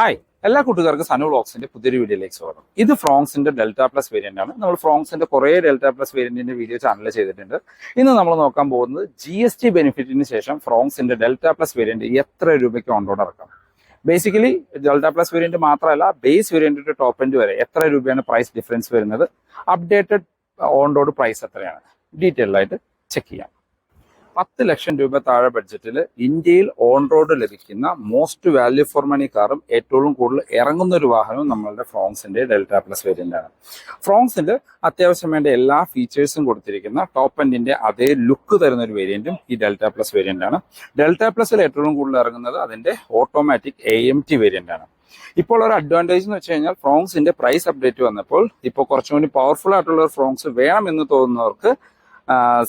Hi എല്ലാ കൂട്ടുകാർക്കും സനു ബ്ലോക്സിന്റെ പുതിയൊരു വീഡിയോയിലേക്ക് സ്വാഗതം. ഇത് ഫ്രോങ്സിന്റെ ഡെൽറ്റ പ്ലസ് വേരിയന്റ് ആണ്. നമ്മൾ ഫ്രോങ്സിന്റെ കുറേ ഡെൽറ്റ പ്ലസ് വേരിയന്റിന്റെ വീഡിയോ ചാനൽ ചെയ്തിട്ടുണ്ട്. ഇന്ന് നമ്മൾ നോക്കാൻ പോകുന്നത് ജി എസ് ടി ബെനിഫിറ്റിന് ശേഷം ഫ്രോങ്സിന്റെ ഡെൽറ്റ പ്ലസ് വേരിയന്റ് എത്ര രൂപയ്ക്ക് ഓൺറോഡ് ഇറക്കാം. ബേസിക്കലി ഡെൽറ്റ പ്ലസ് വേരിയന്റ് മാത്രമല്ല ബേസ് വേരിയന്റിന്റെ ടോപ്പ് എൻഡ് വരെ എത്ര രൂപയാണ് പ്രൈസ് ഡിഫറൻസ് വരുന്നത്? അപ്ഡേറ്റഡ് ഓൺറോഡ് പ്രൈസ് എത്രയാണ്? ഡീറ്റെയിൽ ആയിട്ട് ചെക്ക് ചെയ്യാം. പത്ത് ലക്ഷം രൂപ താഴെ ബഡ്ജറ്റിൽ ഇന്ത്യയിൽ ഓൺ റോഡ് ലഭിക്കുന്ന മോസ്റ്റ് വാല്യൂ ഫോർ മണി കാറും ഏറ്റവും കൂടുതൽ ഇറങ്ങുന്ന ഒരു വാഹനവും നമ്മളുടെ ഫ്രോങ്സിന്റെ ഡെൽറ്റ പ്ലസ് വേരിയന്റ് ആണ്. ഫ്രോങ്സിന്റെ അത്യാവശ്യം വേണ്ട എല്ലാ ഫീച്ചേഴ്സും കൊടുത്തിരിക്കുന്ന ടോപ്പ് എൻഡിന്റെ അതേ ലുക്ക് തരുന്ന ഒരു വേരിയന്റും ഈ ഡെൽറ്റ പ്ലസ് വേരിയന്റ് ആണ്. ഡെൽറ്റ പ്ലസിൽ ഏറ്റവും കൂടുതൽ ഇറങ്ങുന്നത് അതിന്റെ automatic A M T variant ആണ്. ഇപ്പോൾ ഒരു അഡ്വാന്റേജ് എന്ന് വെച്ച് കഴിഞ്ഞാൽ ഫ്രോങ്സിന്റെ പ്രൈസ് അപ്ഡേറ്റ് വന്നപ്പോൾ ഇപ്പോൾ കുറച്ചും കൂടി പവർഫുൾ ആയിട്ടുള്ള ഒരു ഫ്രോങ്സ് എന്ന് തോന്നുന്നവർക്ക്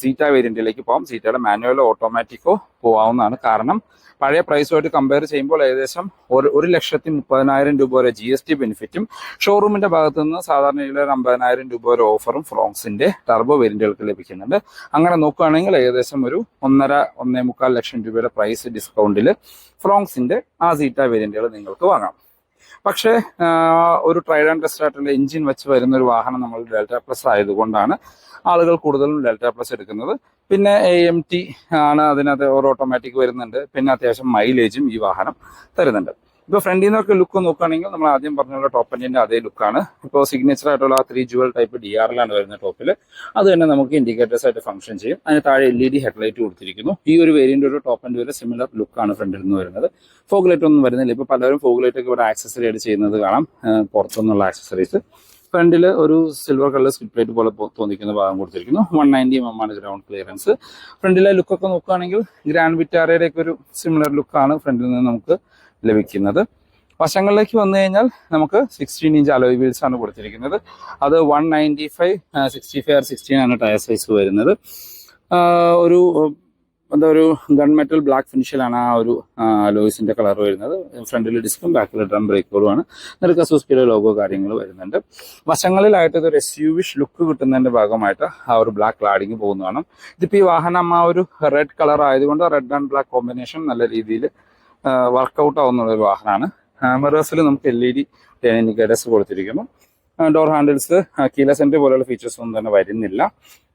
സീറ്റ വേരിയന്റിലേക്ക് പോകാം സീറ്റയുടെ മാനുവലോ ഓട്ടോമാറ്റിക്കോ പോകാവുന്നതാണ് കാരണം പഴയ പ്രൈസുമായിട്ട് കമ്പയർ ചെയ്യുമ്പോൾ ഏകദേശം ഒരു ഒരു ലക്ഷത്തി മുപ്പതിനായിരം രൂപ വരെ ജി എസ് ടി ബെനിഫിറ്റും ഷോറൂമിന്റെ ഭാഗത്ത് നിന്ന് സാധാരണ ഒരു അമ്പതിനായിരം രൂപ വരെ ഓഫറും ഫ്രോങ്സിന്റെ ടർബോ വേരിയന്റുകൾക്ക് ലഭിക്കുന്നുണ്ട്. അങ്ങനെ നോക്കുകയാണെങ്കിൽ ഏകദേശം ഒരു ഒന്നര ഒന്നേ മുക്കാൽ ലക്ഷം രൂപയുടെ പ്രൈസ് ഡിസ്കൗണ്ടിൽ ഫ്രോങ്സിന്റെ ആ സീറ്റ വേരിയന്റുകൾ നിങ്ങൾക്ക് വാങ്ങാം. പക്ഷേ ഒരു ട്രൈഡ് ആൻഡ് ടെസ്റ്റ് ആയിട്ടുള്ള എഞ്ചിൻ വെച്ച് വരുന്ന ഒരു വാഹനം നമ്മൾ ഡെൽറ്റ പ്ലസ് ആയതുകൊണ്ടാണ് ആളുകൾ കൂടുതലും ഡെൽറ്റ പ്ലസ് എടുക്കുന്നത്. പിന്നെ എ എം ടി ആണ് അതിനകത്ത് ഒരു ഓട്ടോമാറ്റിക് വരുന്നുണ്ട്. പിന്നെ അത്യാവശ്യം മൈലേജും ഈ വാഹനം തരുന്നുണ്ട്. ഇപ്പോൾ ഫ്രണ്ടിൽ നിന്നൊക്കെ ലുക്ക് നോക്കുകയാണെങ്കിൽ നമ്മൾ ആദ്യം പറഞ്ഞ ടോപ്പ് എൻഡിന്റെ അതേ ലുക്കാണ് ഇപ്പോൾ സിഗ്നേച്ചർ ആയിട്ടുള്ള ആ ത്രീ ജുവൽ ടൈപ്പ് ഡി ആറിലാണ് വരുന്ന ടോപ്പിൽ അത് തന്നെ നമുക്ക് ഇൻഡിക്കേറ്റേഴ്സ് ആയിട്ട് ഫംഗ്ഷൻ ചെയ്യും. അതിന് താഴെ എൽ ഇ ഡി ഹെഡ്ലൈറ്റ് കൊടുത്തിരിക്കുന്നു. ഈ ഒരു വേരിയന്റ് ഒരു ടോപ്പ് എൻഡ് വരെ സിമിലർ ലുക്കാണ് ഫ്രണ്ടിൽ നിന്ന് വരുന്നത്. ഫോഗ് ലൈറ്റ് ഒന്നും വരുന്നില്ല. ഇപ്പോൾ പലരും ഫോഗ് ലൈറ്റ് ഒക്കെ ഇവിടെ ആക്സസറി ആയിട്ട് ചെയ്യുന്നത് കാണാം. പുറത്തുനിന്നുള്ള ആക്സസറീസ് ഫ്രണ്ടിൽ ഒരു സിൽവർ കളർ സ്കിപ്പ് പ്ലേറ്റ് പോലെ തോന്നിക്കുന്ന ഭാഗം കൊടുത്തിരിക്കുന്നു. വൺ നയന്റി എം ആണ് ഗ്രൗണ്ട് ക്ലിയറൻസ് ഫ്രണ്ടിലെ ലുക്കൊക്കെ നോക്കുകയാണെങ്കിൽ ഗ്രാൻഡ് വിറ്റാറയുടെ ഒക്കെ ഒരു സിമിലർ ലുക്കാണ് ഫ്രണ്ടിൽ നിന്ന് നമുക്ക് ലഭിക്കുന്നത്. വശങ്ങളിലേക്ക് വന്നു കഴിഞ്ഞാൽ നമുക്ക് സിക്സ്റ്റീൻ ഇഞ്ച് അലോയ് വീൽസ് ആണ് കൊടുത്തിരിക്കുന്നത്. അത് one ninety five sixty five R sixteen ആണ് ടയർ സൈസ് വരുന്നത്. ഒരു എന്താ ഒരു ഗൺ മെറ്റൽ ബ്ലാക്ക് ഫിനിഷിലാണ് ആ ഒരു ലോയിസിന്റെ കളർ വരുന്നത്. ഫ്രണ്ടിൽ ഡിസ്കും ബാക്കിൽ ഡ്രം ബ്രേക്കുകളുമാണ് നിർക്ക സുസ്കിയുടെ ലോഗോ കാര്യങ്ങൾ വരുന്നുണ്ട്. വശങ്ങളിലായിട്ട് ഇതൊരു വിഷ് ലുക്ക് കിട്ടുന്നതിന്റെ ഭാഗമായിട്ട് ആ ഒരു ബ്ലാക്ക് ക്ലാഡിങ് പോകുന്നതാണ്. ഇതിപ്പോൾ ഈ വാഹനം ആ ഒരു റെഡ് കളർ ആയതുകൊണ്ട് റെഡ് ആൻഡ് ബ്ലാക്ക് കോമ്പിനേഷൻ നല്ല രീതിയിൽ വർക്കൗട്ട് ആവുന്ന ഒരു വാഹനമാണ്. മിറേഴ്സിൽ നമുക്ക് എൽ ഇ ഡി ഇൻഡിക്കേറ്റേഴ്സ് കൊടുത്തിരിക്കുന്നു. ഡോർ ഹാൻഡിൽസ് കീല സെന്റർ പോലെയുള്ള ഫീച്ചേഴ്സ് ഒന്നും തന്നെ വരുന്നില്ല.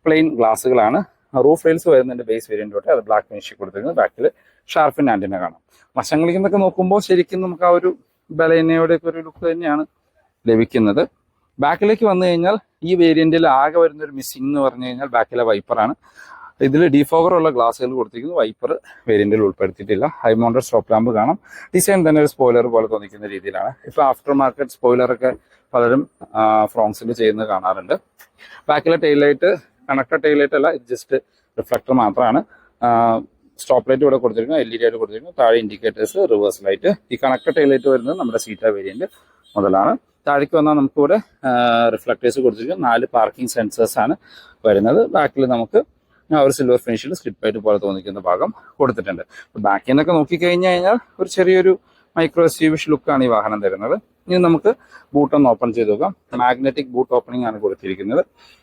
പ്ലെയിൻ ഗ്ലാസ്സുകളാണ് റൂഫ് റെയിൽസ് വരുന്നതിന്റെ ബേസ് വേരിയന്റ് തൊട്ട് അത് ബ്ലാക്ക് ഫിനിഷ് കൊടുത്തിരിക്കുന്നത് ബാക്കിൽ ഷാർഫിൻ ആന്റിന കാണാം. വശങ്ങളിൽ നിന്നൊക്കെ നോക്കുമ്പോൾ ശരിക്കും നമുക്ക് ആ ഒരു ബലേനയുടെയൊക്കെ ഒരു ലുക്ക് തന്നെയാണ് ലഭിക്കുന്നത്. ബാക്കിലേക്ക് വന്നു കഴിഞ്ഞാൽ ഈ വേരിയന്റിൽ ആകെ വരുന്ന ഒരു മിസ്സിംഗ് എന്ന് പറഞ്ഞു കഴിഞ്ഞാൽ ബാക്കിലെ വൈപ്പറാണ് ഇതിൽ ഡിഫോഗർ ഉള്ള ഗ്ലാസ്സുകൾ കൊടുത്തിരിക്കുന്നു. വൈപ്പർ വേരിയന്റിൽ ഉൾപ്പെടുത്തിയിട്ടില്ല. ഹൈ മൗണ്ടർ സ്റ്റോപ്പ് ലാമ്പ് കാണാം. ഡിസൈൻ തന്നെ ഒരു സ്പോയിലർ പോലെ തോന്നിക്കുന്ന രീതിയിലാണ്. ഇപ്പൊ ആഫ്റ്റർ മാർക്കറ്റ് സ്പോയിലറൊക്കെ പലരും ഫ്രോങ്സിൽ ചെയ്യുന്നത് കാണാറുണ്ട്. ബാക്കിലെ tail light connected tail light അല്ല ഇത് ജസ്റ്റ് റിഫ്ലക്ടർ മാത്രമാണ്. സ്റ്റോപ്പ് ലൈറ്റ് ഇവിടെ കൊടുത്തിരിക്കുന്നു എൽ ഇ ഡി ആയിട്ട് കൊടുത്തിരിക്കുന്നു. താഴെ ഇൻഡിക്കേറ്റേഴ്സ് റിവേഴ്സ് ലൈറ്റ് ഈ കണക്റ്റഡ് ടെയിൽ ലൈറ്റ് വരുന്നത് നമ്മുടെ സീറ്റ വേരിയന്റ് മുതലാണ്. താഴേക്ക് വന്നാൽ നമുക്കിവിടെ റിഫ്ലക്ടേഴ്സ് കൊടുത്തിരിക്കും നാല് പാർക്കിംഗ് സെൻസേഴ്സ് ആണ് വരുന്നത്. ബാക്കിൽ നമുക്ക് ആ ഒരു സിൽവർ ഫിനിഷിൽ സ്ലിപ്പ് ആയിട്ട് പോലെ തോന്നിക്കുന്ന ഭാഗം കൊടുത്തിട്ടുണ്ട്. ബാക്കിൽ നിന്നൊക്കെ നോക്കിക്കഴിഞ്ഞ് കഴിഞ്ഞാൽ ഒരു ചെറിയൊരു മൈക്രോ എസ് ലുക്കാണ് ഈ വാഹനം തരുന്നത്. ഇനി നമുക്ക് ബൂട്ട് ഒന്ന് ഓപ്പൺ ചെയ്ത് നോക്കാം. മാഗ്നറ്റിക് ബൂട്ട് ഓപ്പണിംഗ് ആണ് കൊടുത്തിരിക്കുന്നത്.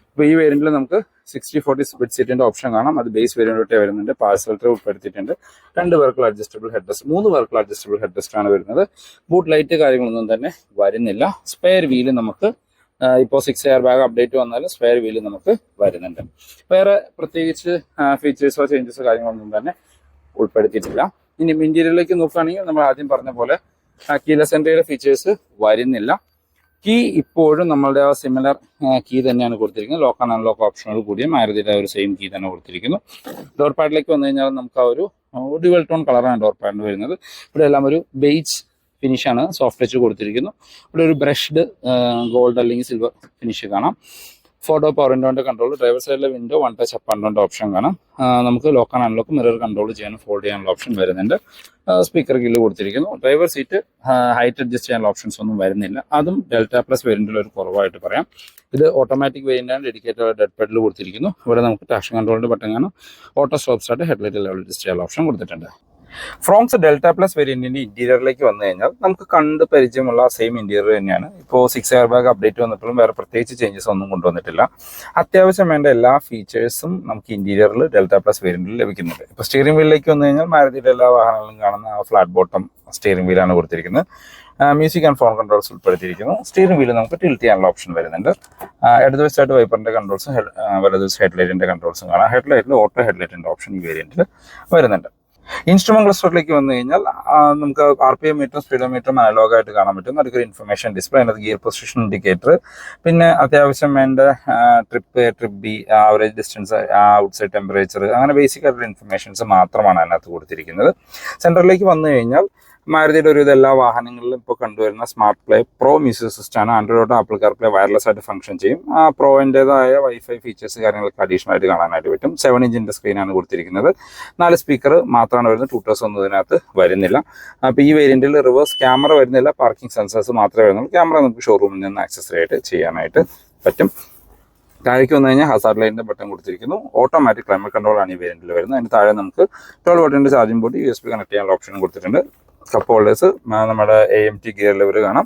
അപ്പോൾ ഈ വേരിയന്റിൽ നമുക്ക് സിക്സ്റ്റി ഫോർട്ടി സ്പിഡ് സീറ്റിന്റെ ഓപ്ഷൻ കാണാം. അത് ബേസ് വേരിയന്റ് വരുന്നുണ്ട്. പാഴ്സൽ ഉൾപ്പെടുത്തിയിട്ടുണ്ട്. രണ്ട് പേർക്കുള്ള അഡ്ജസ്റ്റബിൾ ഹെഡ് റെസ്റ്റ് മൂന്ന് പേർക്കുള്ള അഡ്ജസ്റ്റബിൾ ഹെഡ് റെസ്റ്റ് ആണ് വരുന്നത്. ബൂട്ട് ലൈറ്റ് കാര്യങ്ങളൊന്നും തന്നെ വരുന്നില്ല. സ്പെയർ വീൽ നമുക്ക് ഇപ്പോൾ സിക്സ് എയർ ബാഗ് അപ്ഡേറ്റ് വന്നാലും സ്പെയർ വീൽ നമുക്ക് വരുന്നുണ്ട്. വേറെ പ്രത്യേകിച്ച് ഫീച്ചേഴ്സോ ചേഞ്ചസോ കാര്യങ്ങളൊന്നും തന്നെ ഉൾപ്പെടുത്തിയിട്ടില്ല. ഇനി ഇന്റീരിയറിലേക്ക് നോക്കുകയാണെങ്കിൽ നമ്മൾ ആദ്യം പറഞ്ഞ പോലെ കീല സെന്ററിയുടെ ഫീച്ചേഴ്സ് വരുന്നില്ല. കീ ഇപ്പോഴും നമ്മളുടെ ആ സിമിലർ കീ തന്നെയാണ് കൊടുത്തിരിക്കുന്നത്. ലോക്ക് ആൻഡ് അൺലോക്ക് ഓപ്ഷനോട് കൂടിയും മാരുതിയുടെ ഒരു സെയിം കീ തന്നെ കൊടുത്തിരിക്കുന്നു. ഡോർ പാഡിലേക്ക് വന്നു കഴിഞ്ഞാൽ നമുക്ക് ആ ഒരു ഡുവൽ ടോൺ കളറാണ് ഡോർ പാഡിന് വരുന്നത്. ഇവിടെ എല്ലാം ഒരു ബെയ്ജ് ഫിനിഷാണ് സോഫ്റ്റ് ടച്ച് കൊടുത്തിരിക്കുന്നു. ഇവിടെ ഒരു ബ്രഷ്ഡ് ഗോൾഡ് അല്ലെങ്കിൽ സിൽവർ ഫിനിഷ് കാണാം. ഫോട്ടോ പവർ വിൻഡോന്റെ കൺട്രോൾ ഡ്രൈവർ സൈഡിലെ window one touch up and option കാണാം. നമുക്ക് lock and unlock mirror control ചെയ്യാനും ഫോൾഡ് ചെയ്യാനുള്ള ഓപ്ഷൻ വരുന്നുണ്ട്. സ്പീക്കർ ഗില്ല് കൊടുത്തിരിക്കുന്നു. ഡ്രൈവർ സീറ്റ് ഹൈറ്റ് അഡ്ജസ്റ്റ് ചെയ്യാനുള്ള ഓപ്ഷൻസ് ഒന്നും വരുന്നില്ല. അതും ഡെൽറ്റ പ്ലസ് വേരിയന്റിൽ ഒരു കുറവായിട്ട് പറയാം. ഇത് automatic variant dedicated dead pedal കൊടുത്തിരിക്കുന്നു. ഇവിടെ നമുക്ക് ടാക്ഷൻ കൺട്രോളിന്റെ ബട്ടൺ കാണാം. Auto stop start headlight level adjust ചെയ്യാനുള്ള ഓപ്ഷൻ കൊടുത്തിട്ടുണ്ട്. ഫ്രോങ്സ് ഡെൽറ്റ പ്ലസ് വേരിയന്റിന്റെ ഇന്റീരിയറിലേക്ക് വന്നു കഴിഞ്ഞാൽ നമുക്ക് കണ്ട് പരിചയമുള്ള സെയിം ഇന്റീരിയർ തന്നെയാണ്. ഇപ്പോൾ സിക്സ് എയർ ബാഗ് അപ്ഡേറ്റ് വന്നപ്പോഴും വേറെ പ്രത്യേകിച്ച് ചേഞ്ചസ് ഒന്നും കൊണ്ടുവന്നിട്ടില്ല. അത്യാവശ്യം വേണ്ട എല്ലാ ഫീച്ചേഴ്സും നമുക്ക് ഇന്റീരിയറിൽ ഡെൽറ്റ പ്ലസ് വേരിയന്റിൽ ലഭിക്കുന്നുണ്ട്. ഇപ്പോൾ സ്റ്റിയറിംഗ് വീലിലേക്ക് വന്നു കഴിഞ്ഞാൽ മാരുതിയുടെ എല്ലാ വാഹനങ്ങളും കാണുന്ന ആ ഫ്ലാറ്റ് ബോട്ടം സ്റ്റിയറിംഗ് വീലാണ് കൊടുത്തിരിക്കുന്നത്. മ്യൂസിക് ആൻഡ് ഫോൺ കൺട്രോൾസ് ഉൾപ്പെടുത്തിയിരിക്കുന്നു. സ്റ്റിയറിംഗ് വീൽ നമുക്ക് ടിൽറ്റ് ചെയ്യാനുള്ള ഓപ്ഷൻ വരുന്നുണ്ട്. ഇടതുവശത്തായിട്ട് വൈപ്പറിന്റെ കൺട്രോൾസും വലതുവശം ഹെഡ്ലൈറ്റിന്റെ കൺട്രോൾസും കാണാം. ഹെഡ്ലൈറ്റിൽ ഓട്ടോ ഹെഡ്ലൈറ്റിന്റെ ഓപ്ഷൻ ഈ വേരിയന്റിൽ വരുന്നുണ്ട്. ഇൻസ്ട്രുമെന്റ് ക്ലസ്റ്ററിലേക്ക് വന്നു കഴിഞ്ഞാൽ നമുക്ക് ആർ പി എം മീറ്ററും സ്പീഡോമീറ്ററും അനലോഗ് ആയിട്ട് കാണാൻ പറ്റും. അതൊരു ഇൻഫർമേഷൻ ഡിസ്പ്ലേ അതിനകത്ത് ഗിയർ പൊസിഷൻ ഇൻഡിക്കേറ്റർ പിന്നെ അത്യാവശ്യം വേണ്ട trip trip B average distance outside temperature അങ്ങനെ ബേസിക് ആയിട്ടുള്ള ഇൻഫർമേഷൻസ് മാത്രമാണ് അതിനകത്ത് കൊടുത്തിരിക്കുന്നത്. സെന്ററിലേക്ക് വന്നു കഴിഞ്ഞാൽ മാരുതിയുടെ ഒരു എല്ലാ വാഹനങ്ങളിലും ഇപ്പോൾ കണ്ടുവരുന്ന smart play pro music system ആണ്. Android Apple car play wireless ആയിട്ട് ഫംഗ്ഷൻ ചെയ്യും. ആ പ്രോയിന്റെതായ വൈഫൈ ഫീച്ചേഴ്സ് കാര്യങ്ങളൊക്കെ അഡീഷണൽ ആയിട്ട് കാണാനായിട്ട് പറ്റും. സെവൻ ഇഞ്ചിന്റെ സ്ക്രീനാണ് കൊടുത്തിരിക്കുന്നത്. നാല് സ്പീക്കർ മാത്രമാണ് വരുന്നത്. ടൂട്ടേഴ്സ് ഒന്നും ഇതിനകത്ത് വരുന്നില്ല. അപ്പോൾ ഈ വേരിയന്റിൽ റിവേഴ്സ് ക്യാമറ വരുന്നില്ല. പാർക്കിംഗ് സെൻസേഴ്സ് മാത്രമേ വരുന്നുള്ളൂ. ക്യാമറ നമുക്ക് ഷോറൂമിൽ നിന്ന് ആക്സസറി ആയിട്ട് ചെയ്യാനായിട്ട് പറ്റും. താഴേക്ക് വന്നു കഴിഞ്ഞാൽ ഹസാർഡ് ലൈനിന്റെ ബട്ടൺ കൊടുത്തിരിക്കുന്നു. ഓട്ടോമാറ്റിക് ക്ലൈമറ്റ് കൺട്രോൾ ആണ് ഈ വേരിയന്റിൽ വരുന്നത്. അതിന് താഴെ നമുക്ക് twelve ബട്ടന്റെ charging board U S B connect ചെയ്യാനുള്ള ഓപ്ഷൻ കൊടുത്തിട്ടുണ്ട്. കപ്പ് ഹോൾഡേഴ്സ് നമ്മുടെ A M T gear lever കാണാം.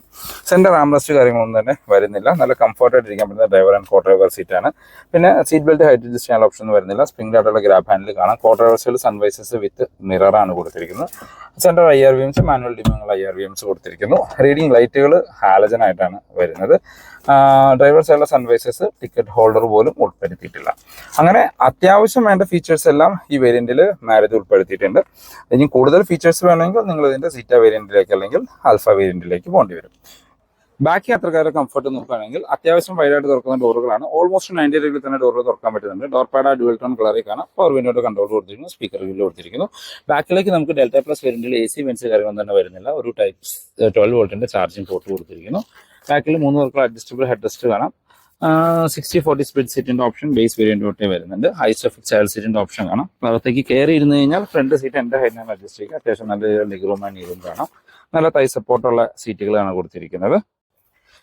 സെന്റർ ആംറസ്റ്റ് കാര്യങ്ങളൊന്നും തന്നെ വരുന്നില്ല. നല്ല കംഫർട്ടായിട്ട് ഇരിക്കാൻ പറ്റുന്ന ഡ്രൈവർ ആൻഡ് കോ ഡ്രൈവർ സീറ്റാണ് പിന്നെ സീറ്റ് ബെൽറ്റ് ഹൈറ്റ് അഡ്ജസ്റ്റ് ചെയ്യാനുള്ള ഓപ്ഷൻ വരുന്നില്ല. സ്പ്രിംഗ് ആയിട്ടുള്ള ഗ്രാബ് ഹാൻഡിൽ കാണാം. കോ ഡ്രൈവേഴ്സിൽ സൺവൈസസ് വിത്ത് മിററാണ് കൊടുത്തിരിക്കുന്നത്. Centre I R V Ms manual ഡിമിങ്ങൾ I R V Ms കൊടുത്തിരിക്കുന്നു. റീഡിംഗ് ലൈറ്റുകൾ ഹാലജൻ ആയിട്ടാണ് വരുന്നത് ഡ്രൈവർ സൈഡിലെ സൺവൈസസ് ടിക്കറ്റ് ഹോൾഡർ പോലും ഉൾപ്പെടുത്തിയിട്ടില്ല. അങ്ങനെ അത്യാവശ്യം വേണ്ട ഫീച്ചേഴ്സ് എല്ലാം ഈ വേരിയന്റിൽ മാരുതി ഉൾപ്പെടുത്തിയിട്ടുണ്ട്. ഇനി കൂടുതൽ ഫീച്ചേഴ്സ് വേണമെങ്കിൽ നിങ്ങൾ ഇതിന്റെ സീറ്റ വേരിയന്റിലേക്ക് അല്ലെങ്കിൽ ആൽഫ വേരിയന്റിലേക്ക് പോകേണ്ടി വരും. ബാക്കി യാത്രക്കാരുടെ കംഫർട്ട് നോക്കുകയാണെങ്കിൽ അത്യാവശ്യം വൈഡായിട്ട് തുറക്കുന്ന ഡോറുകളാണ് ഓൾമോസ്റ്റ് നയന്റി ഡിഗ്രി തന്നെ ഡോറുകൾ തുറക്കാൻ പറ്റുന്നുണ്ട്. ഡോർ പാഡ് ഡുവൽ ടോൺ കളറിൽ കാണാം പവർ വിൻഡോയുടെ കൺട്രോൾ കൊടുത്തിരിക്കുന്നു. സ്പീക്കർ വില്ല് കൊടുത്തിരിക്കുന്നു. ബാക്കിലേക്ക് നമുക്ക് ഡെൽറ്റ പ്ലസ് വേരിയന്റിൽ എ സി വെൻസ് കാര്യങ്ങളൊന്നും തന്നെ വരുന്നില്ല. ഒരു ടൈപ്പ് ട്വൽവ് വോൾട്ടിന്റെ ചാർജിംഗ് പോർട്ട് കൊടുത്തിരിക്കുന്നു. ബാക്കിൽ മൂന്ന് പേർക്കുള്ള അഡ്ജസ്റ്റബിൾ ഹെഡ് റെസ്റ്റ് കാണാം. സിക്സ്റ്റി ഫോർട്ടി സ്പീഡ് സീറ്റിന്റെ ഓപ്ഷൻ ബേസ് വേരിയന്റ് തൊട്ടേ വരുന്നുണ്ട്. ഹൈ സ്റ്റഫ് ചൈൽഡ് സീറ്റിന്റെ ഓപ്ഷൻ കാണാം. അകത്തേക്ക് കയറി ഇരുന്ന് കഴിഞ്ഞാൽ ഫ്രണ്ട് സീറ്റ് എന്റെ ഹൈറ്റിനാണ് അഡ്ജസ്റ്റ് ചെയ്യുക അത്യാവശ്യം നല്ല ആൻഡ് നീറും കാണാം. നല്ല തൈ സപ്പോർട്ടുള്ള സീറ്റുകളാണ് കൊടുത്തിരിക്കുന്നത്.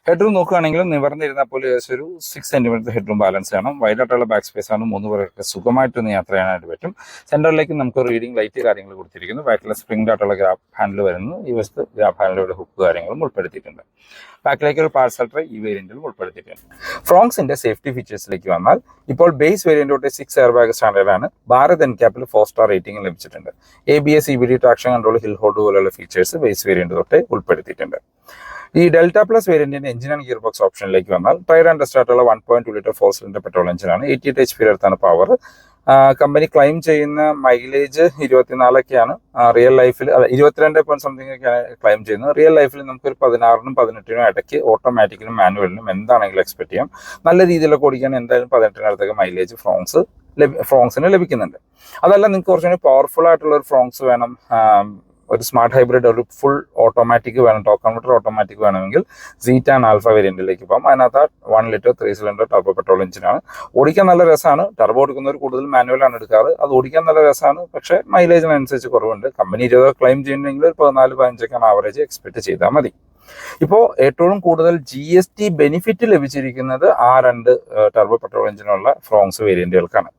ഹെഡ്റൂം നോക്കുകയാണെങ്കിലും നിവർന്നിരുന്നാൽ പോലും ഏകദേശം ഒരു സിക്സ് സെന്റിമീറ്റർ ഹെഡ്റൂം ബാലൻസ് കാണും വൈഡായിട്ടുള്ള ബാക്ക് സ്പേസ് ആണ്. മൂന്ന് പേർക്ക് സുഖമായിട്ടൊന്ന് യാത്ര ചെയ്യാനായിട്ട് പറ്റും. സെന്ററിലേക്ക് നമുക്ക് റീഡിംഗ് ലൈറ്റ് കാര്യങ്ങൾ കൊടുത്തിരിക്കുന്നു. ബാക്കിലെ സ്പ്രിംഗ് ആയിട്ടുള്ള ഗ്രാഫ് ഹാൻഡിൽ വരുന്നു. ഈ വശത്ത് ഗ്രാഫ് ഹാൻഡിലൂടെ ഹുക്ക് കാര്യങ്ങളും ഉൾപ്പെടുത്തിയിട്ടുണ്ട്. ബാക്കിലേക്ക് ഒരു പാർസൽ ട്രേ ഈ വേരിയന്റിൽ ഉൾപ്പെടുത്തിയിട്ടുണ്ട്. ഫ്രോങ്സിന്റെ സേഫ്റ്റി ഫീച്ചേഴ്സിലേക്ക് വന്നാൽ ഇപ്പോൾ ബേസ് വേരിയന്റ് തൊട്ട് സിക്സ് എയർ ബാഗ് സ്റ്റാൻഡേർഡാണ് ഭാരത് എൻ ക്യാപ്പിൽ ഫോർ സ്റ്റാർ റേറ്റിംഗ് ലഭിച്ചിട്ടുണ്ട്. A B S E B D traction control hill hold പോലുള്ള ഫീച്ചേഴ്സ് ബേസ് വേരിയന്റ് തൊട്ട് ഉൾപ്പെടുത്തിയിട്ടുണ്ട്. ഈ ഡെൽറ്റ പ്ലസ് വേരിയന്റിന്റെ ആൻഡ് ഗിയർ ബോക്സ് ഓപ്ഷനിലേക്ക് വന്നാൽ tyre and സ്റ്റാർട്ടുള്ള one point two litre four cylinder petrol എഞ്ചിനാണ് എയ്റ്റി എയ്റ്റ് എച്ച് പി അടുത്താണ് power company claim ചെയ്യുന്ന മൈലേജ് ഇരുപത്തിനാലൊക്കെയാണ്. റിയൽ ലൈഫിൽ ഇരുപത്തിരണ്ട് പോയിന്റ് സംതിങ് ഒക്കെയാണ് ക്ലെയിം ചെയ്യുന്നത്. റിയൽ ലൈഫിൽ നമുക്കൊരു പതിനാറിനും പതിനെട്ടിനും ഇടയ്ക്ക് ഓട്ടോമാറ്റിക്കിലും മാനുവലിനും എന്താണെങ്കിലും എക്സ്പെക്ട് ചെയ്യാം. നല്ല രീതിയിലൊക്കെ ഓടിക്കാൻ എന്തായാലും പതിനെട്ടിനടുത്തൊക്കെ മൈലേജ് ഫ്രോങ്സ് ഫ്രോങ്സിന് ലഭിക്കുന്നുണ്ട്. അതല്ല നിങ്ങൾക്ക് കുറച്ചുകൂടി പവർഫുൾ ആയിട്ടുള്ള ഒരു ഫ്രോങ്സ് വേണം. ഒരു സ്മാർട്ട് ഹൈബ്രിഡ് ഒരു ഫുൾ ഓട്ടോമാറ്റിക് വേണം. ടോപ്പ് കൺവെർട്ടർ ഓട്ടോമാറ്റിക് വേണമെങ്കിൽ സീറ്റ് ആൻഡ് ആൽഫ വേരിയന്റിലേക്ക് പോകാം. അതിനകത്ത് one litre three cylinder turbo petrol എഞ്ചിനാണ് ഓടിക്കാൻ നല്ല രസമാണ്. ടർബോ എടുക്കുന്നവർ കൂടുതൽ മാനുവലാണ് എടുക്കാറ്. അത് ഓടിക്കാൻ നല്ല രസമാണ്. പക്ഷേ മൈലേജിനനുസരിച്ച് കുറവുണ്ട്. കമ്പനി ഇരുപത് ക്ലെയിം ചെയ്യുന്നെങ്കിൽ ഒരു പതിനാല് പതിനഞ്ചൊക്കെയാണ് ആവറേജ് എക്സ്പെക്ട് ചെയ്താൽ മതി. ഇപ്പോൾ ഏറ്റവും കൂടുതൽ ജി എസ് ടി ബെനിഫിറ്റ് ലഭിച്ചിരിക്കുന്നത് ആ രണ്ട് ടർബോ പെട്രോൾ എഞ്ചിനുള്ള ഫ്രോങ്സ് വേരിയന്റുകൾക്കാണ്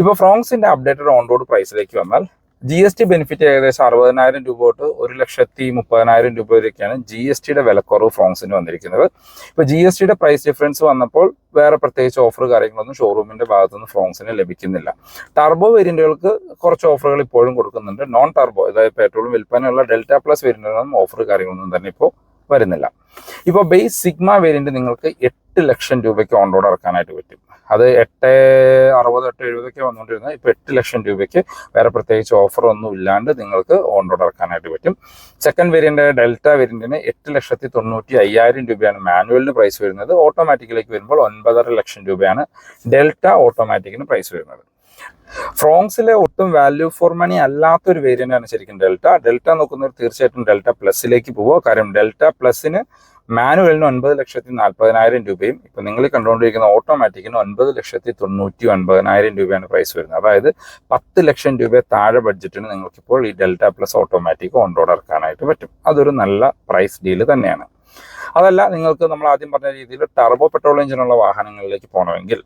ഇപ്പോൾ ഫ്രോങ്സിന്റെ അപ്ഡേറ്റഡ് ഓൺ റോഡ് പ്രൈസിലേക്ക് വന്നാൽ ജി എസ് ടി ബെനിഫിറ്റ് ഏകദേശം അറുപതിനായിരം രൂപ തൊട്ട് ഒരു ലക്ഷത്തി മുപ്പതിനായിരം രൂപ വരെയൊക്കെയാണ് ജി എസ് ടിയുടെ വിലക്കുറവ് ഫ്രോങ്സിന് വന്നിരിക്കുന്നത്. ഇപ്പൊ ജി എസ് ടിയുടെ പ്രൈസ് ഡിഫറൻസ് വന്നപ്പോൾ വേറെ പ്രത്യേകിച്ച് ഓഫർ കാര്യങ്ങളൊന്നും ഷോറൂമിന്റെ ഭാഗത്തുനിന്ന് ഫ്രോങ്സിന് ലഭിക്കുന്നില്ല. ടർബോ വേരിയന്റുകൾക്ക് കുറച്ച് ഓഫറുകൾ ഇപ്പോഴും കൊടുക്കുന്നുണ്ട്. നോൺ ടർബോ അതായത് പെട്രോളും വിൽപ്പനയുള്ള ഡെൽറ്റ പ്ലസ് വേരിയന്റുകളൊന്നും ഓഫർ കാര്യങ്ങളൊന്നും തന്നെ ഇപ്പോൾ വരുന്നില്ല. ഇപ്പോൾ ബേസ് സിഗ്മ വേരിയന്റ് നിങ്ങൾക്ക് എട്ട് ലക്ഷം രൂപയ്ക്ക് ഓൺ റോഡ് ഇറക്കാനായിട്ട് പറ്റും. അത് എട്ട് അറുപത് എട്ട് എഴുപതൊക്കെ വന്നുകൊണ്ടിരുന്നത് ഇപ്പോൾ എട്ട് ലക്ഷം രൂപയ്ക്ക് വേറെ പ്രത്യേകിച്ച് ഓഫർ ഒന്നും ഇല്ലാണ്ട് നിങ്ങൾക്ക് ഓൺ റോഡ് ഇറക്കാനായിട്ട് പറ്റും. സെക്കൻഡ് വേരിയന്റ് ഡെൽറ്റ വേരിയന്റിന് എട്ട് ലക്ഷത്തി തൊണ്ണൂറ്റി അയ്യായിരം രൂപയാണ് മാനുവലിന് പ്രൈസ് വരുന്നത്. ഓട്ടോമാറ്റിക്കിലേക്ക് വരുമ്പോൾ ഒൻപതര ലക്ഷം രൂപയാണ് ഡെൽറ്റ ഓട്ടോമാറ്റിക്കിന് പ്രൈസ് വരുന്നത്. ഫ്രോങ്സിലെ ഒട്ടും വാല്യൂ ഫോർ മണി അല്ലാത്തൊരു വേരിയന്റ് ആണ് ശരിക്കും ഡെൽറ്റ ഡെൽറ്റ നോക്കുന്നവർ തീർച്ചയായിട്ടും ഡെൽറ്റ പ്ലസിലേക്ക് പോവുക. കാരണം ഡെൽറ്റ പ്ലസിന് മാനുവലിന് ഒൻപത് ലക്ഷത്തി നാൽപ്പതിനായിരം രൂപയും ഇപ്പൊ നിങ്ങൾ കണ്ടുകൊണ്ടിരിക്കുന്ന ഓട്ടോമാറ്റിക്കിന് ഒൻപത് ലക്ഷത്തി തൊണ്ണൂറ്റി ഒൻപതിനായിരം രൂപയാണ് പ്രൈസ് വരുന്നത്. അതായത് പത്ത് ലക്ഷം രൂപ താഴെ ബഡ്ജറ്റിന് നിങ്ങൾക്കിപ്പോൾ ഈ Delta Plus automatic on road ഇറക്കാനായിട്ട് പറ്റും. അതൊരു നല്ല പ്രൈസ് ഡീൽ തന്നെയാണ്. അതല്ല നിങ്ങൾക്ക് നമ്മൾ ആദ്യം പറഞ്ഞ രീതിയിൽ ടർബോ പെട്രോൾ എഞ്ചിനുള്ള വാഹനങ്ങളിലേക്ക് പോകണമെങ്കിൽ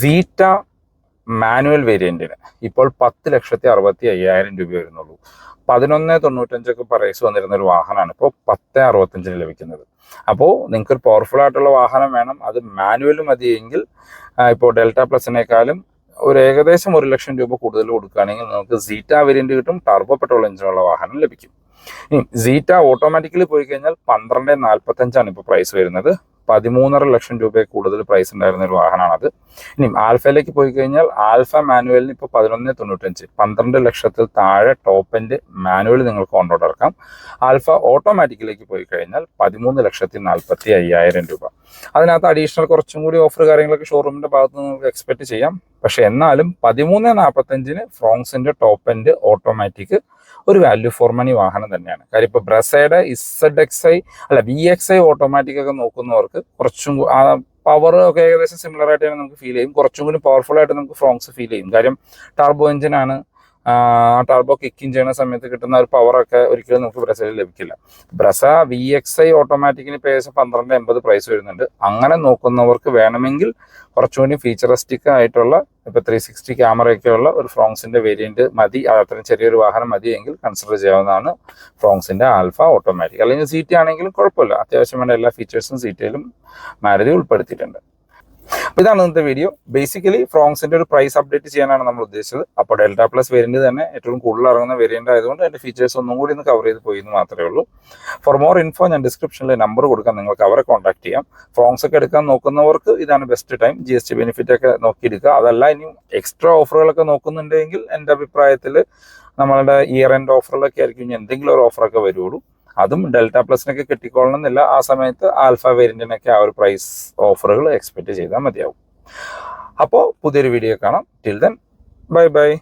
സീറ്റ മാനുവൽ വേരിയന്റിന് ഇപ്പോൾ പത്ത് ലക്ഷത്തി അറുപത്തി അയ്യായിരം രൂപ വരുന്നുള്ളൂ. പതിനൊന്ന് തൊണ്ണൂറ്റഞ്ചൊക്കെ പ്രൈസ് വന്നിരുന്ന ഒരു വാഹനമാണ്. ഇപ്പോൾ പത്ത് അറുപത്തഞ്ചിന് ലഭിക്കുന്നത്. അപ്പോൾ നിങ്ങൾക്ക് ഒരു പവർഫുൾ ആയിട്ടുള്ള വാഹനം വേണം. അത് മാനുവൽ മതിയെങ്കിൽ ഇപ്പോൾ ഡെൽറ്റ പ്ലസിനേക്കാളും ഒരു ഏകദേശം ഒരു ലക്ഷം രൂപ കൂടുതൽ കൊടുക്കുകയാണെങ്കിൽ നിങ്ങൾക്ക് സീറ്റ വേരിയന്റ് കിട്ടും ടർബോ പെട്രോൾ എഞ്ചിനുള്ള വാഹനം ലഭിക്കും. സീറ്റ ഓട്ടോമാറ്റിക്കലി പോയി കഴിഞ്ഞാൽ പന്ത്രണ്ട് നാൽപ്പത്തഞ്ചാണ് ഇപ്പോൾ പ്രൈസ് വരുന്നത്. പതിമൂന്നര ലക്ഷം രൂപയെ കൂടുതൽ പ്രൈസ് ഉണ്ടായിരുന്ന ഒരു വാഹനമാണത്. ഇനി ആൽഫയിലേക്ക് പോയി കഴിഞ്ഞാൽ ആൽഫ മാനുവലിന് ഇപ്പോൾ പതിനൊന്ന് തൊണ്ണൂറ്റഞ്ച് പന്ത്രണ്ട് ലക്ഷത്തിൽ താഴെ ടോപ്പ് എൻഡ് മാനുവൽ നിങ്ങൾക്ക് കൊണ്ടോട്ട് ഇറക്കാം. ആൽഫ ഓട്ടോമാറ്റിക്കിലേക്ക് പോയി കഴിഞ്ഞാൽ പതിമൂന്ന് ലക്ഷത്തി നാൽപ്പത്തി അയ്യായിരം രൂപ. അതിനകത്ത് അഡീഷണൽ കുറച്ചും കൂടി ഓഫർ കാര്യങ്ങളൊക്കെ ഷോറൂമിന്റെ ഭാഗത്ത് നിങ്ങൾക്ക് എക്സ്പെക്ട് ചെയ്യാം. പക്ഷേ എന്നാലും പതിമൂന്ന് നാൽപ്പത്തഞ്ചിന് ഫ്രോങ്സിന്റെ ടോപ്പ് എൻഡ് ഓട്ടോമാറ്റിക് ഒരു വാല്യൂ ഫോർ മണി വാഹനം തന്നെയാണ്. കാര്യം ഇപ്പോൾ ബ്രസയുടെ ഇസഡ് എക്സ് ഐ അല്ല വി എക്സ് ഐ ഓട്ടോമാറ്റിക് ഒക്കെ നോക്കുന്നവർക്ക് കുറച്ചും പവർ ഒക്കെ ഏകദേശം സിമിലർ ആയിട്ട് തന്നെ നമുക്ക് ഫീൽ ചെയ്യും. കുറച്ചും കൂടി പവർഫുൾ ആയിട്ട് നമുക്ക് ഫ്രോങ്സ് ഫീൽ ചെയ്യും. കാര്യം ടർബോ എഞ്ചിനാണ് ആ ടർബോ കിക്കിങ് ചെയ്യുന്ന സമയത്ത് കിട്ടുന്ന ഒരു പവറൊക്കെ ഒരിക്കലും നമുക്ക് ബ്രസയിൽ ലഭിക്കില്ല. ബ്രസ വി എക്സ് ഐ ഓട്ടോമാറ്റിക്കിന് ഏകദേശം പന്ത്രണ്ട് എൺപത് പ്രൈസ് വരുന്നുണ്ട്. അങ്ങനെ നോക്കുന്നവർക്ക് വേണമെങ്കിൽ കുറച്ചുകൂടി ഫീച്ചറിസ്റ്റിക് ആയിട്ടുള്ള ഇപ്പോൾ ത്രീ സിക്സ്റ്റി ക്യാമറയൊക്കെയുള്ള ഒരു ഫ്രോങ്സിന്റെ വേരിയന്റ് മതി. അത് അത്രയും ചെറിയൊരു വാഹനം മതിയെങ്കിൽ കൺസിഡർ ചെയ്യാവുന്നതാണ് ഫ്രോങ്സിന്റെ ആൽഫ ഓട്ടോമാറ്റിക് അല്ലെങ്കിൽ സീറ്റ് ആണെങ്കിലും കുഴപ്പമില്ല. അത്യാവശ്യം വേണ്ട എല്ലാ ഫീച്ചേഴ്സും സീറ്റയിലും മാരുതി ഉൾപ്പെടുത്തിയിട്ടുണ്ട്. അപ്പോൾ ഇതാണ് ഇന്നത്തെ വീഡിയോ ബേസിക്കലി ഫ്രോങ്സിന്റെ ഒരു പ്രൈസ് അപ്ഡേറ്റ് ചെയ്യാനാണ് നമ്മൾ ഉദ്ദേശിച്ചത്. അപ്പോൾ ഡെൽറ്റ പ്ലസ് വേരിയന്റ് തന്നെ ഏറ്റവും കൂടുതൽ ഇറങ്ങുന്ന വേരിയന്റ് ആയതുകൊണ്ട് അതിന്റെ ഫീച്ചേഴ്സ് ഒന്നും കൂടി ഒന്ന് കവർ ചെയ്ത് പോയി എന്ന് മാത്രമേ ഉള്ളൂ. ഫോർ മോർ ഇൻഫോ ഞാൻ ഡിസ്ക്രിപ്ഷനിൽ നമ്പർ കൊടുക്കാം. നിങ്ങൾക്ക് അവരെ കോൺടാക്ട് ചെയ്യാം. ഫ്രോങ്സ് ഒക്കെ എടുക്കാൻ നോക്കുന്നവർക്ക് ഇതാണ് best time G S T benefit ഒക്കെ നോക്കിയെടുക്കുക അതല്ല ഇനി എക്സ്ട്രാ ഓഫറുകളൊക്കെ നോക്കുന്നുണ്ടെങ്കിൽ എന്റെ അഭിപ്രായത്തിൽ നമ്മളുടെ ഇയർ എൻഡ് ഓഫറിലൊക്കെ ആയിരിക്കും ഇനി എന്തെങ്കിലും ഒരു ഓഫറൊക്കെ വരുള്ളൂ അതും ഡെൽറ്റ പ്ലസിനൊക്കെ കിട്ടിക്കൊള്ളണം എന്നില്ല ആ സമയത്ത് ആൽഫ വേരിയന്റിനൊക്കെ ആ ഒരു പ്രൈസ് ഓഫറുകൾ എക്സ്പെക്റ്റ് ചെയ്താൽ മതിയാവും. അപ്പോൾ പുതിയൊരു വീഡിയോ കാണാം. Till then bye bye